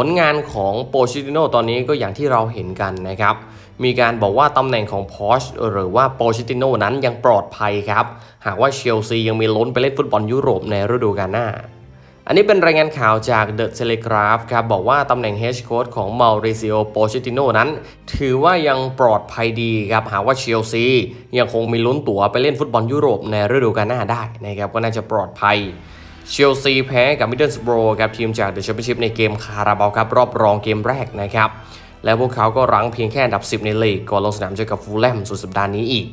ผลงานของโปชิติโนตอนนี้ก็อย่างที่เราเห็นกันนะครับ มีการบอกว่าตำแหน่งของพอชหรือว่าโปชิติโนนั้นยังปลอดภัยครับ หากว่าเชลซียังมีล้นไปเล่นฟุตบอลยุโรปในฤดูกาลหน้า อันนี้เป็นรายงานข่าวจาก The Telegraph ครับ บอกว่าตำแหน่ง Head Coach ของ Mauricio Pochettino นั้น ถือว่ายังปลอดภัยดีครับ หากว่าเชลซียังคงมีลุ้นตั๋วไปเล่นฟุตบอลยุโรปในฤดูกาลหน้าได้นะครับก็น่าจะปลอดภัย เชลซีแพ้กับมิดเดิลสโบรครับทีมจากเดอะแชมเปี้ยนชิพในเกมคาราบาวครับรอบรองเกมแรกนะครับ และพวกเขาก็รั้งเพียงแค่อันดับ 10 ในลีกก่อนลงสนามเจอกับฟูลแลมสุดสัปดาห์นี้อีก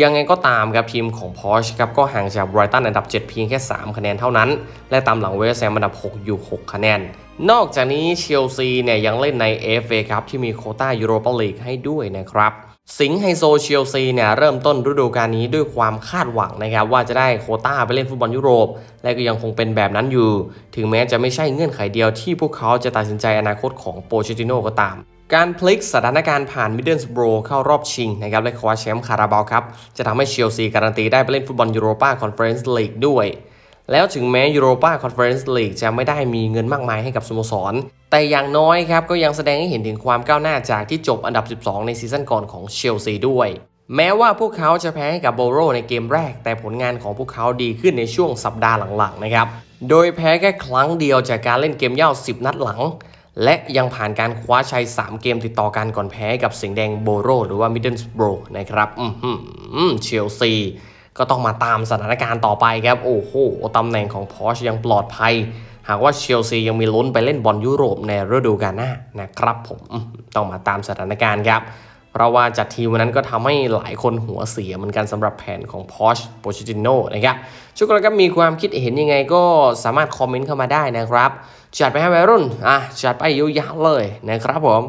ยังไงก็ตามครับทีมของพอชครับก็ห่างจากไบรตันอันดับ 7 เพียงแค่ 3 คะแนนเท่านั้น และตามหลังเวสต์แฮมอันดับ 6 อยู่ 6 คะแนน นอกจากนี้เชลซีเนี่ยยังเล่นใน FA ครับที่มีโคต้ายูโรปาลีกให้ด้วยนะครับ สิงห์ไฮโซเชลซีเนี่ยเริ่มต้นฤดูกาลนี้ด้วยความคาดหวังนะครับว่าจะได้โคต้าไปเล่นฟุตบอลยุโรป และก็ยังคงเป็นแบบนั้นอยู่ ถึงแม้จะไม่ใช่เงื่อนไขเดียวที่พวกเขาจะตัดสินใจอนาคตของโปเชติโนก็ตาม การพลิกสถานการณ์ผ่านมิดเดิลสโบรเข้ารอบชิงนะครับและคว้าแชมป์คาราบาวครับจะทำให้เชลซีการันตีได้ไปเล่นฟุตบอลยูโรปาคอนเฟอเรนซ์ลีกด้วย แล้วถึงแม้ยูโรปาคอนเฟอเรนซ์ลีกจะไม่ได้มีเงินมากมายให้กับสโมสร แต่อย่างน้อยครับก็ยังแสดงให้เห็นถึงความก้าวหน้าจากที่จบอันดับ 12 ในซีซั่นก่อนของเชลซีด้วย แม้ว่าพวกเขาจะแพ้ให้กับโบโรในเกมแรก แต่ผลงานของพวกเขาดีขึ้นในช่วงสัปดาห์หลังๆนะครับโดยแพ้แค่ครั้งเดียวจากการเล่นเกมเย่า 10 นัดหลัง และยังผ่านการคว้าชัย 3 เกมติดต่อกันก่อนแพ้กับสิงห์แดงโบโรหรือว่ามิดเดิลสโบรนะครับอือหือเชลซี ก็ต้องมาตามสถานการณ์ต่อไปครับ โอ้โหตำแหน่งของพอชยังปลอดภัย หากว่าเชลซียังมีลุ้นไปเล่นบอลยุโรปในฤดูกาลหน้านะครับผมต้องมาตามสถานการณ์ครับ เพราะว่าจัดทีมวันนั้นก็ทำให้หลายคนหัวเสียเหมือนกันสำหรับแผนของพอชโปชิติโนนะครับชุกคนก็มีความคิดเห็นยังไงก็สามารถคอมเมนต์เข้ามาได้นะครับ จัดไปให้วัยรุ่นอะจัดไปยาวๆเลยนะครับผม